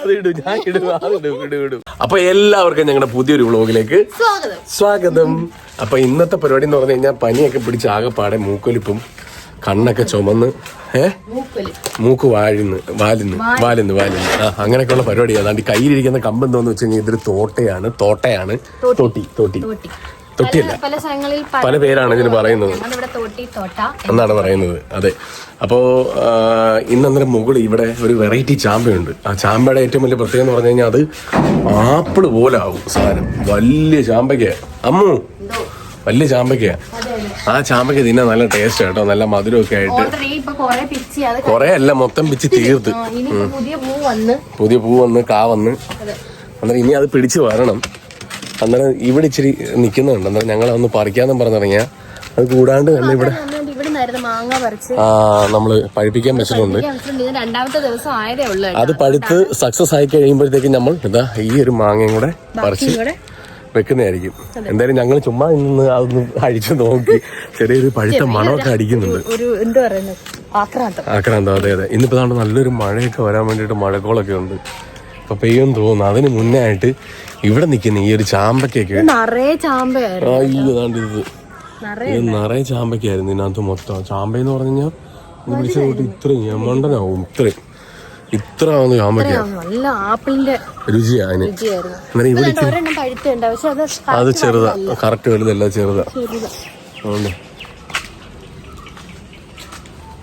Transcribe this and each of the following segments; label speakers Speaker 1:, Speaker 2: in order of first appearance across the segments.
Speaker 1: അത് ഇടും ഞാൻ ഇടും അത് ഇടും ഇടും. ഇടും അപ്പൊ എല്ലാവർക്കും ഞങ്ങളുടെ പുതിയൊരു വ്ളോഗിലേക്ക്
Speaker 2: സ്വാഗതം.
Speaker 1: അപ്പൊ ഇന്നത്തെ പരിപാടി എന്ന് പറഞ്ഞു കഴിഞ്ഞാൽ പനിയൊക്കെ പിടിച്ച് ആകെപ്പാടെ മൂക്കൊലിപ്പും കണ്ണൊക്കെ ചുമന്ന് ഏ? മൂക്ക് വാഴുന്ന് വാലുന്ന് വാലുന്ന് വാലുന്ന്. ആ അങ്ങനെയൊക്കെയുള്ള പരിപാടിയാണ് അതാണ്ട് കയ്യിലിരിക്കുന്ന കമ്പ് എന്തോന്ന് വെച്ച് കഴിഞ്ഞാൽ ഇതൊരു തോട്ടയാണ് തോട്ടയാണ്. തോട്ടി തോട്ടി.
Speaker 2: തോട്ടി.
Speaker 1: തൊട്ടിയല്ല.
Speaker 2: പല സ്ഥലങ്ങളിൽ
Speaker 1: പല പേരാണ് ഇതിന് പറയുന്നത്. എന്നാണ് പറയുന്നത്. അതെ. അപ്പോ ഇന്ന് അന്നേരം മുകളിൽ ഇവിടെ ഒരു വെറൈറ്റി ചാമ്പയുണ്ട് ആ ചാമ്പയുടെ ഏറ്റവും വലിയ പ്രത്യേകത എന്ന് പറഞ്ഞു കഴിഞ്ഞാൽ അത് ആപ്പിൾ പോലെ ആവും സാധനം. വലിയ ചാമ്പയ്ക്ക. അമ്മു വലിയ ചാമ്പയ്ക്ക. ആ ചാമ്പയ്ക്ക തിന്നാൻ നല്ല ടേസ്റ്റ് കേട്ടോ. നല്ല മധുരമൊക്കെ ആയിട്ട്.
Speaker 2: കൊറേ
Speaker 1: അല്ല മൊത്തം പിച്ച് തീർത്ത്.
Speaker 2: പുതിയ പൂ വന്ന്.
Speaker 1: കാ വന്ന്. അന്നേരം ഇനി അത് പിടിച്ചു വരണം. അന്നേരം ഇവിടെ ഇച്ചിരി നിൽക്കുന്നുണ്ട് അന്നേരം ഞങ്ങൾ ഒന്ന് പറിക്കാന്നും പറഞ്ഞിറങ്ങിയ. അത് കൂടാണ്ട് തന്നെ ഇവിടെ ആ നമ്മൾ പഴിപ്പിക്കാൻ വെച്ചിട്ടുണ്ട്. അത് പഴുത്ത് സക്സസ് ആയി കഴിയുമ്പോഴത്തേക്കും നമ്മൾ ഇതാ ഈ ഒരു മാങ്ങയും കൂടെ പറിച്ച് വെക്കുന്നതായിരിക്കും. എന്തായാലും ഞങ്ങൾ ചുമ്മാ നിന്ന് അതൊന്ന് അഴിച്ചു നോക്കി ചെറിയൊരു പഴുത്ത മണമൊക്കെ അടിക്കുന്നുണ്ട്.
Speaker 2: ആക്രാന്തം.
Speaker 1: അതെ അതെ. ഇന്നിപ്പോ നല്ലൊരു മഴയൊക്കെ വരാൻ വേണ്ടിട്ട് മഴക്കോളൊക്കെ ഉണ്ട്. ഇപ്പൊ പെയ്യും തോന്നുന്നു. അതിന് മുന്നേ ആയിട്ട് ഇവിടെ നിൽക്കുന്ന ഈ ഒരു ചാമ്പക്കൊക്കെ
Speaker 2: നിറയെ ചാമ്പയായിരുന്നു.
Speaker 1: ഇത്
Speaker 2: നിറയെ
Speaker 1: ചാമ്പക്കായിരുന്നു ഇതിനകത്ത് മൊത്തം. ചാമ്പയെന്ന് പറഞ്ഞു കഴിഞ്ഞാൽ പിടിച്ച കൂട്ടി ഇത്രയും മണ്ടനാവും ഇത്രയും. ഇത്ര ആവുന്ന ചാമ്പക്ക
Speaker 2: നല്ല ആപ്പിളിന്റെ
Speaker 1: രുചിയാ അതിന്. അന്നേരം ഇവിടെ
Speaker 2: അത്
Speaker 1: ചെറുതാ. കറക്റ്റ് വലുതല്ല ചെറുതാ. അതുകൊണ്ട്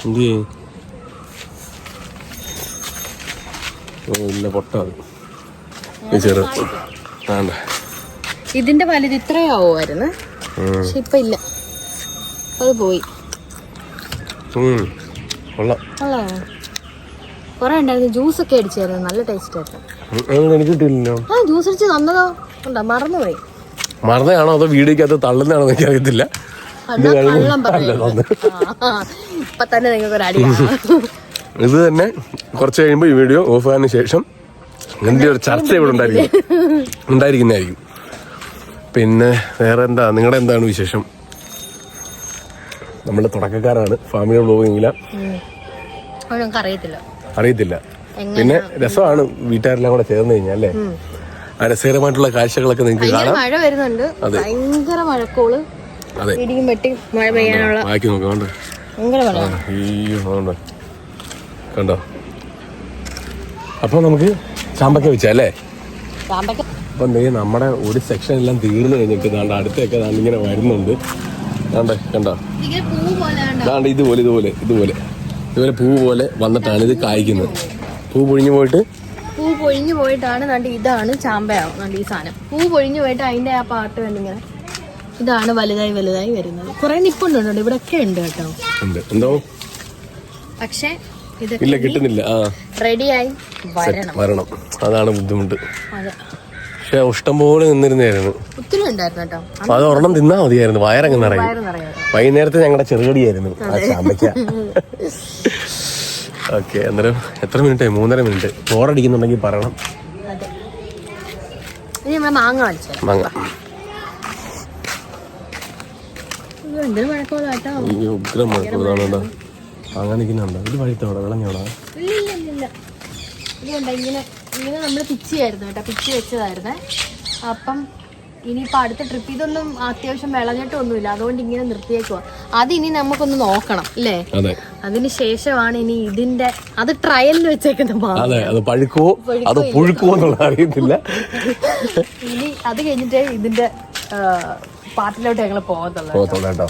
Speaker 1: എന്ത് ചെയ്യും? ഓ പൊട്ടാണ്
Speaker 2: ഇതിന്റെ വലുത് ഇത്രയാവുമായിരുന്നു പക്ഷെ ഇപ്പൊ ഇല്ല. അത് പോയി. കൊറേ ഉണ്ടായിരുന്നു. ജ്യൂസ് ഒക്കെ അടിച്ചായിരുന്നു. നല്ല ടേസ്റ്റ് ആയിരുന്നു. ആ ജ്യൂസ് അടിച്ച് തന്നതോ? ഉണ്ടോ? മറന്നുപോയി.
Speaker 1: മറന്നാണോ അതോ വീഡിയോക്കകത്ത് തള്ളുന്നതാണോ എനിക്ക് അറിയത്തില്ല
Speaker 2: ഇപ്പൊ തന്നെ. നിങ്ങൾക്ക് ഒരു അടിയാണ്
Speaker 1: ഇത് തന്നെ കുറച്ച് കഴിയുമ്പോൾ ഈ വീഡിയോ ഓഫ് ആയതിനു ശേഷം എന്റെ ഒരു ചർച്ച ഇവിടെ ഉണ്ടായിരിക്കും. ഉണ്ടായിരിക്കുന്നതായിരിക്കും. പിന്നെ വേറെ എന്താ നിങ്ങളുടെ എന്താണ് വിശേഷം? നമ്മൾ തുടക്കക്കാരാണ്. ഫാമിലി ബ്ലോഗിങ്ങില്ല
Speaker 2: അറിയത്തില്ല.
Speaker 1: അറിയത്തില്ല. പിന്നെ രസമാണ് വീട്ടുകാരെല്ലാം കൂടെ ചേർന്ന് കഴിഞ്ഞാൽ അല്ലേ? ആ രസകരമായിട്ടുള്ള കാഴ്ചകളൊക്കെ നിങ്ങൾക്ക് കാണാം.
Speaker 2: മഴ വരുന്നുണ്ട്. ഭയങ്കര മഴക്കോൾ.
Speaker 1: അതെ.
Speaker 2: ഇടിയും വെട്ടി മഴ പെയ്യാനുള്ള
Speaker 1: ബാക്കി നോക്കാം അയ്യോ കണ്ടോ? അപ്പൊ നമുക്ക് ചാമ്പക്ക വെച്ചല്ലേ അപ്പം നീ നമ്മുടെ ഒരു സെക്ഷൻ എല്ലാം തീർന്നു കഴിഞ്ഞിട്ട് ദാണ്ട് അടുത്തൊക്കെ ദാണ്ട് ഇങ്ങനെ വരുന്നുണ്ട്. ദാണ്ട് കണ്ടോ?
Speaker 2: കണ്ടോ?
Speaker 1: ദാണ്ട് ഇതുപോലെ ഇതുപോലെ ഇതുപോലെ. ഇതുപോലെ പൂ പോലെ വന്നിട്ടാണ് ഇത് കായ്ക്കുന്നത്. പൂ പൊഴിഞ്ഞു പോയിട്ട്?
Speaker 2: പൂ പൊഴിഞ്ഞു പോയിട്ടാണ് നണ്ട് ഇതാണ് ചാമ്പയാവും നണ്ട് ഈ സാധനം. പൂ പൊഴിഞ്ഞു പോയിട്ട് അതിന്റെ ആ പാട്ട് കണ്ടിങ്ങനെ ഇതാണ് വലുതായി വലുതായി വരുന്നത്. കുറെ നിപ്പുണ്ട് ഇവിടെ ഒക്കെ ഉണ്ട് കേട്ടോ.
Speaker 1: എന്തോ?
Speaker 2: പക്ഷെ
Speaker 1: ഇല്ല കിട്ടുന്നില്ല. ആ.
Speaker 2: റെഡിയായി വരണം.
Speaker 1: അതാണ് ബുദ്ധിമുട്ട്. പക്ഷെ ഇഷ്ടം പോലെ നിന്നിരുന്നായിരുന്നു.
Speaker 2: ഒത്തിരി ഉണ്ടായിരുന്നു കേട്ടോ.
Speaker 1: അപ്പൊ അത് ഒരെണ്ണം തിന്നാ മതിയായിരുന്നു. വയറങ്ങ് നിറയും. വൈകുന്നേരത്തെ ഞങ്ങളുടെ ചെറുകടിയായിരുന്നു. ആ ചാമ്പയ്ക്ക. ഓക്കെ അന്നേരം എത്ര മിനിറ്റ് ആയി മൂന്നര മിനിറ്റ്. ബോറടിക്കുന്നുണ്ടെങ്കിൽ പറയണം.
Speaker 2: മാങ്ങ
Speaker 1: മാങ്ങ. ഉഗ്രം മഴക്കുള്ളതാണ് കേട്ടോ അങ്ങനെ നിൽക്കുന്നുണ്ടോ ഇത് വഴിത്തോടെ വിളഞ്ഞോടാ
Speaker 2: ഇല്ല ഇല്ല ഇല്ല ഇല്ല ഇങ്ങനെ ഇങ്ങനെ നമ്മൾ പിച്ചിയായിരുന്നു കേട്ടോ. പിച്ചി വെച്ചതായിരുന്നേ. അപ്പം ഇനിയിപ്പോൾ അടുത്ത ട്രിപ്പ് ഇതൊന്നും അത്യാവശ്യം വിളഞ്ഞിട്ടൊന്നുമില്ല. അതുകൊണ്ട് ഇങ്ങനെ നിർത്തിയേക്കുക അത് ഇനി നമുക്കൊന്ന് നോക്കണം അല്ലേ?
Speaker 1: അതെ.
Speaker 2: അതിന് ശേഷമാണ് ഇനി ഇതിന്റെ അത് ട്രയലിൽ വെച്ചേക്കുന്ന
Speaker 1: അതെ അത് പഴുക്കുവോ? അത് പുഴുക്കുവോ എന്നുള്ളത് അറിയത്തില്ല.
Speaker 2: ഇനി അത് കഴിഞ്ഞിട്ട് ഇതിന്റെ പാട്ടിലോട്ട് ഞങ്ങൾ പോകത്തുള്ളൂ
Speaker 1: പോകത്തുള്ളൂ കേട്ടോ.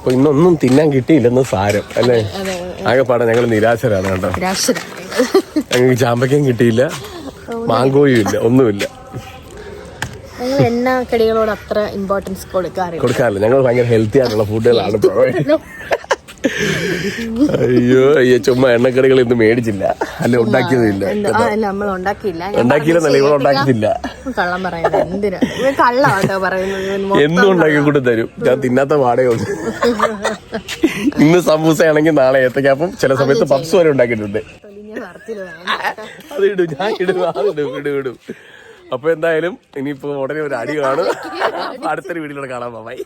Speaker 1: അപ്പൊ ഇന്നൊന്നും തിന്നാൻ കിട്ടിയില്ലെന്ന് സാരം അല്ലേ?
Speaker 2: ആകെ
Speaker 1: ആകെപ്പാടെ ഞങ്ങൾ നിരാശരാണ് കേട്ടോ. ഞങ്ങൾക്ക് ചാമ്പയ്ക്കും കിട്ടിയില്ല മാങ്കോയും ഇല്ല ഒന്നുമില്ല.
Speaker 2: ഞങ്ങൾ എണ്ണക്കടികളോട് അത്ര ഇമ്പോർട്ടൻസ് കൊടുക്കാറില്ല.
Speaker 1: കൊടുക്കാറില്ല. ഞങ്ങൾ ഭയങ്കര ഹെൽത്തി ആയിട്ടുള്ള ഫുഡുകളാണ് പ്രൊവൈഡ് അയ്യോ അയ്യോ ചുമ്മാ എണ്ണക്കടികൾ ഇന്ന് മേടിച്ചില്ല. അല്ല
Speaker 2: ഉണ്ടാക്കിയതില്ല
Speaker 1: ഉണ്ടാക്കിയില്ലെന്നല്ല ഇവിടെ ഉണ്ടാക്കിയില്ല
Speaker 2: കള്ളം പറയുന്നത് എന്തിനാ? കള്ളാട്ടോ പറയുന്നത്.
Speaker 1: എന്നും ഉണ്ടാക്കി കൊണ്ട് തരും. ഞാൻ തിന്നാത്ത പാടേ ഉള്ളൂ. ഇന്ന് സമൂസയാണെങ്കിൽ നാളെ ഏത്തക്കാപ്പം ചില സമയത്ത് പപ്സ് വരെ ഉണ്ടാക്കിയിട്ടുണ്ട്. അത് ഇടും ഞാൻ ഇടും അപ്പൊ എന്തായാലും ഇനിയിപ്പോ ഉടനെ ഒരു അടി കാണും. അടുത്തൊരു വീട്ടിലൂടെ കാണാൻ പോവായി